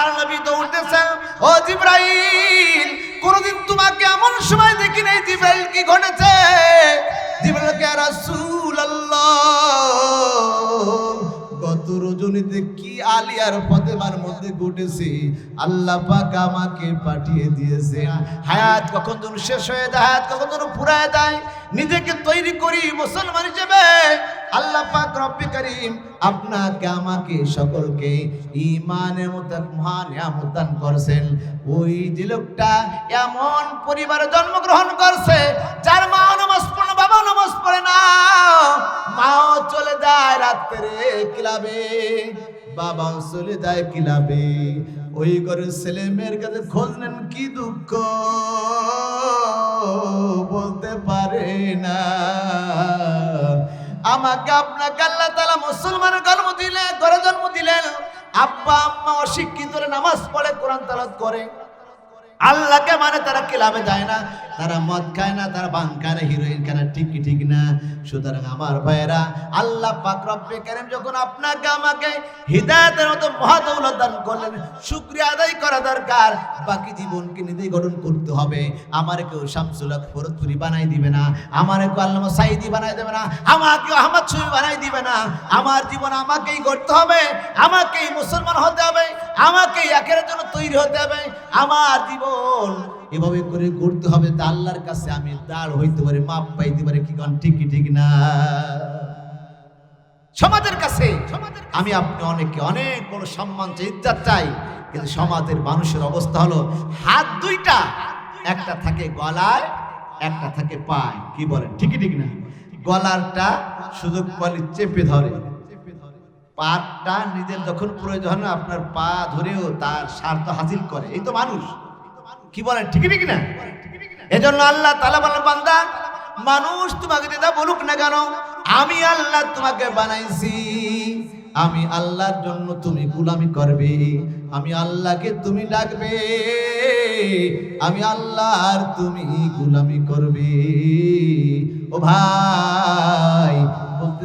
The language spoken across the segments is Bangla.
আল্লাহর নবী দৌড়তেছে ও জিব্রাইল, কোনদিন তোমাকে এমন সময় দেখি নাই জিব্রাইল কি ঘটেছে? জিব্রাইল কে রাসূল গত রজনীতে আলিয়ার ফতেমার মধ্যে ঘটেছে আল্লাহ পাক আমাকে পাঠিয়ে দিয়েছে। হায়াত কখন যেন শেষ হয়ে যায়, হায়াত কখন যেন ফুরায় যায়, নিজেকে তৈরি করি মুসলমান হিসেবে। আল্লাহ পাক রব্বি করিম আপনাকে, আমাকে সকলকে ইমানের মতো মহান নিয়ামত দান করছেন। ওই যে লোকটা এমন পরিবারে জন্মগ্রহণ করছে, যার মা নামাজ পড়ে বাবা নামাজ পড়ে না, মাও চলে যায় রাত্রে ক্লাবে। বাবাও চলে যায় ক্লাবে। ওই করে ছেলে মেয়ের কাছে খোঁজ নেন, কি দুঃখ? বলতে পারে না। আমাকে আপনাকে কাল্লা তালা মুসলমান জন্ম দিলে, ঘরে জন্ম দিলেন। আব্বা, আম্মা অশিক্ষিত নামাজ পড়ে, কোরআন তালাত করে। আল্লাহকে মানে তারা ক্লাবে যায় না, তারা মদ খায় না, তারা বাং খায় না হিরোইন খায় না, ঠিক ঠিক না। সুতরাং আমার ভাইয়েরা, আল্লাহ পাক রব্বে কারিম যখন আপনাকে আমাকে হৃদায়তের মতো মহাদৌলত দান করলেন, শুক্রিয়া আদায় করা দরকার, বাকি জীবনকে নিজেই গঠন করতে হবে। আমার কেউ শামসুল হক ফরদপুরি বানাই দিবে না, আমার কেউ আল্লামা সাইদি বানাই দেবে না আমাকে আহমদ ছবি বানাই দিবে না। আমার জীবন আমাকেই গড়তে হবে, আমাকেই মুসলমান হতে হবে, আমাকেই একের জন্য তৈরি হতে হবে। আমার জীবন এভাবে করে করতে হবে তা আল্লাহর কাছে আমি দাঁড় হইতে পারি, মাপ পাইতে পারি, কি কোন? ঠিকই ঠিক না? সমাজের কাছে আমি আপনি অনেকে অনেক বড় সম্মান চাই, ইজ্জত চাই, কিন্তু সমাজের মানুষের অবস্থা হলো, হাত দুইটা, একটা থাকে গলায়, একটা থাকে পায়। কি বলেন? ঠিকই ঠিক না? গলারটা সুযোগ পালি চেপে ধরে। পাটা নিজের যখন প্রয়োজন আপনার পা ধরেও তার স্বার্থ হাসিল করে। এই তো মানুষ। কি বলেন ঠিক ঠিক না? এজন্য আল্লাহ তালা বলেন, বান্দা, মানুষ তোমাকে যেটা বলুক না কেন, আমি আল্লাহ তোমাকে বানাইছি। আমি আল্লাহর জন্য তুমি গুলামি করবে, আমি আল্লাহকে তুমি ডাকবে, আমি আল্লাহর তুমি গুলামি করবে। ও ভাই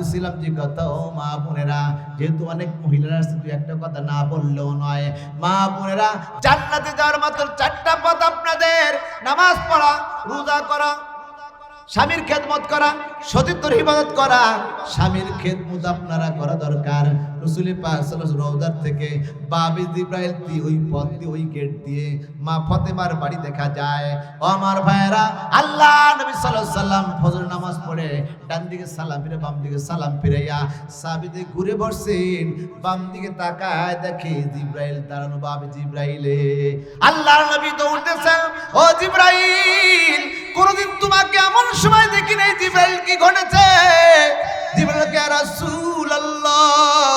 বলতেছিলাম যে কথা ও মা বোনেরা, যেহেতু অনেক মহিলারা আছে দুই একটা কথা না বললেও নয়। মা বোনেরা, জান্নাতে যাওয়ার মাত্র চারটা পথ আপনাদের। নামাজ পড়া, রোজা করা, স্বামীর খেদমত করা, সতীত্বর হিফাজত করা, স্বামীর খেদমত আপনারা করা দরকার। রসুলি পাক সাল্লাল্লাহু থেকে বাবে জিব্রাইল দিয়ে ওই পথ দিয়ে, ওই গেট দিয়ে মা ফতেমার বাড়ি দেখা যায়। ও আমার ভাইয়েরা, আল্লাহ নবী আলাইহি সাল্লাম ফজর নামাজ পড়ে ডান দিকে সালাম ফিরে, বাম দিকে সালাম ফিরাইয়া সাবিতে ঘুরে বসছেন বাম দিকে তাকায় দেখে জিব্রাইল দাঁড়ানো বাবে জিব্রাইলে। আল্লাহর নবী দৌড়তেছে ও জিব্রাইল, কোনদিন তোমাকে এমন সময় দেখি নাই জিব্রাইল কি ঘটেছে? জিব্রাইল কে রাসূল গত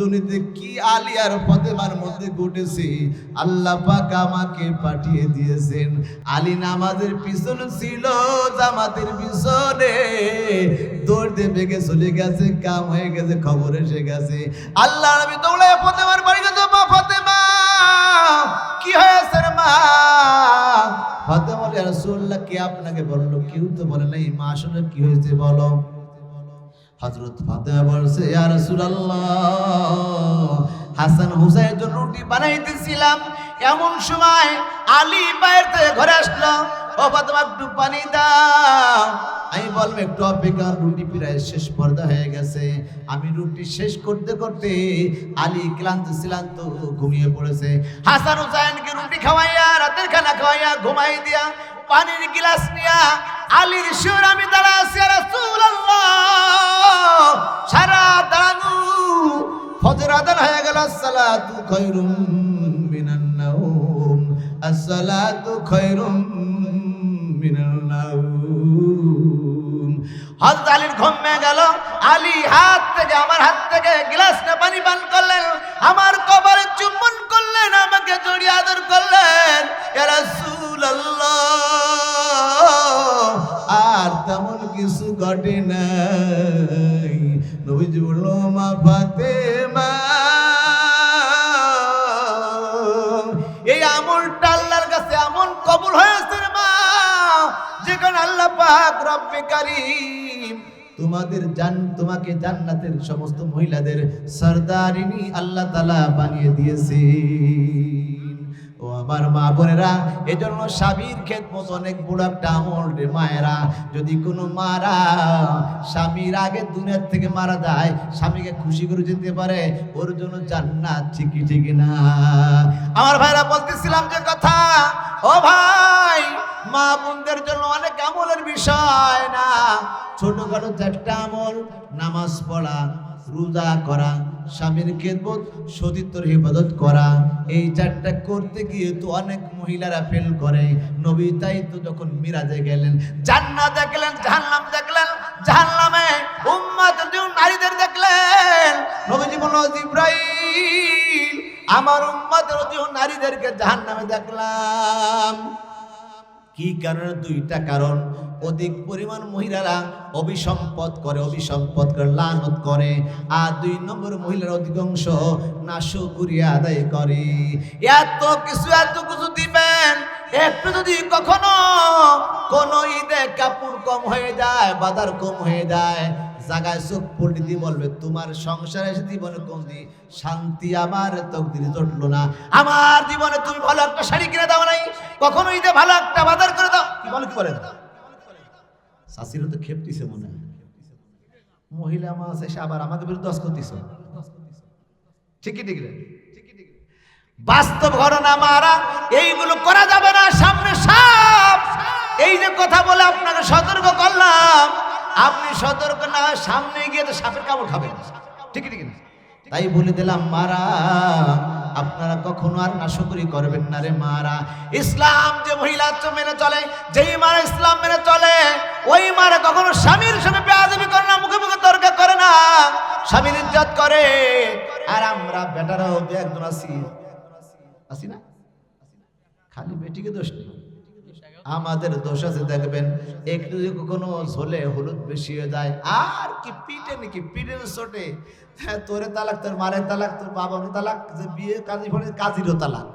রজনীতে কি আলিয়ার ফতেমার মধ্যে ঘটেছে? আল্লাহ পাক আমাকে পাঠিয়ে দিয়েছেন। আলী নামাজের পিছনে ছিল, জামাতের পিছনে। দৌড় দিয়ে বেগে চলে গেছে, কাম হয়ে গেছে, খবর এসে গেছে। আল্লাহ নবী দৌড়ে ফতেমার বাড়ি গেছে মা ফতেমা, কি হয়েছে মা? ফাতেমা রাসূলুল্লাহ, কে আপনাকে বলল? কেউ তো বলে নাই, মা, আসলে কি হয়েছে বলো? হযরত ফাতেমা বলছে, ইয়া রাসূলুল্লাহ, হাসান হুসাইনের জন্য রুটি বানাইতেছিলাম। এমন সময় আলী বাইরে থেকে ঘরে আসলো, ও ফাতেমা, একটু পানি দাও। আমি বলব একটু অপেক্ষা, রুটি প্রায় শেষ পর্দা হয়ে গেছে। আমি রুটি শেষ করতে করতে আলী ক্লান্ত শ্লান্ত ঘুমিয়ে পড়েছে। হাসান হুসাইনকে রুটি খাওয়াইয়া, রাতের খানা খাওয়াইয়া ঘুমাই দিয়া পানির গিলাস নিয়া আলীর সুর আমি দাঁড়া আছি রাসূলুল্লাহ সারা দাঁড়ানো। ফজর আদান হয়ে গেল, আসসালাতু খায়রুম মিনান নাওম, আসসালাতু খায়রুম মিনান নাওম। হযরত আলীর ঘুম গেল। আলী হাত থেকে, আমার হাত থেকে গ্লাসটা পানি পান করলেন। আমার কবরে চুম্বন করলেন, আমাকে জড়িয়ে আদর করলেন। ইয়া রাসূলুল্লাহ, আর তেমন কিছু ঘটে নাই নবীজি বলল মা এই আমলটা আল্লাহর কাছে এমন কবুল হয়েছে মা, যেখানে আল্লাহ পাক রব্বে কারীম তোমাদের জান, তোমাকে জান্নাতের সমস্ত মহিলাদের সর্দারিনী আল্লাহ তালা বানিয়ে দিয়েছে। ও আমার মা বোনেরা, এজন্য স্বামীর ক্ষেত মতো অনেক বড় একটা আমল রে মায়েরা। যদি কোনো মারা স্বামীর আগে দুনিয়ার থেকে মারা যায়, স্বামীকে খুশি করে যেতে পারে, ওর জন্য জান্নাত ঠিকই ঠিক না। আমার ভাইরা বলতেছিলাম যে কথা, ও ভাই, মা বোনদের জন্য অনেক আমলের বিষয় না। ছোটখাটো চারটা আমল, নামাজ পড়া রোজা করা, স্বামীর খেদমত, সতীত্বর হেফাজত করা, এই চারটা করতে গিয়ে তো অনেক মহিলারা ফেল করে। নবী তাই তো যখন মিরাজে গেলেন, জান্নাত দেখলেন, জাহান্নাম দেখলেন, জাহান্নামে উম্মাত নারীদের দেখলেন। নবীজি বলল ইব্রাহিম, আমার উম্মাদের নারীদেরকে জাহান্নামে দেখলাম। কি কারণে? দুইটা কারণ। অধিক পরিমাণ মহিলারা অভিসম্পদ করে অভিসম্পদ করে, লানত করে। আর দুই নম্বর মহিলার অধিকাংশ নাশু করিয়া আদায় করে। এত কিছু এত কিছু একটু যদি কখনো কোন ঈদে কাপড় কম হয়ে যায়, বাজার কম হয়ে যায়, জায়গায় চোখ পড়ে দিয়ে বলবে, তোমার সংসারে জীবনে কোন শান্তি আমার তকদিরে জটলো না। আমার জীবনে তুমি ভালো একটা শাড়ি কিনে দাও নাই, কখনো ঈদে ভালো একটা বাজার করে দাও। কি বলো, কি বলেন শাশিরও তো খেপতিছে মনে হয়। মহিলা মাছ এসে আবার আমাদের বিরুদ্ধে দশ করতিস ঠিকই ঠিক বাস্তব ঘটনা মারা, এইগুলো করা যাবে না, সামনে সাপ এই যে কথা বলে আপনাকে সতর্ক করলাম, আপনি সতর্ক না, সামনে গিয়ে তো সাপের কামড় খাবেন। ঠিক ঠিক না? তাই বলে দিলাম, মারা, আপনারা কখনো আর নাশকরি করবেন না রে মারা। ইসলাম যে মহিলা মেনে চলে, যেই মারা ইসলাম মেনে চলে, ওই মারা কখনো স্বামীর সঙ্গে বেয়াদবি করে না, মুখে মুখে তর্ক করে না। স্বামীর ইজ্জত করে। আর আমরা বেটারাও দু একজন আছি। আছি না? খালি বেটিকে দোষ নেই। আমাদের দোষ আছে, দেখবেন, একটু কোনো ঝোলে হলুদ বেশি হয়ে যায়, আর কি পিটে নাকি? পিটে ছোটে। হ্যাঁ তোরে তালাক, তোর মারের তালাক, তোর বাবার তালাক, যে বিয়ে কাজী ফলে কাজীরও তালাক।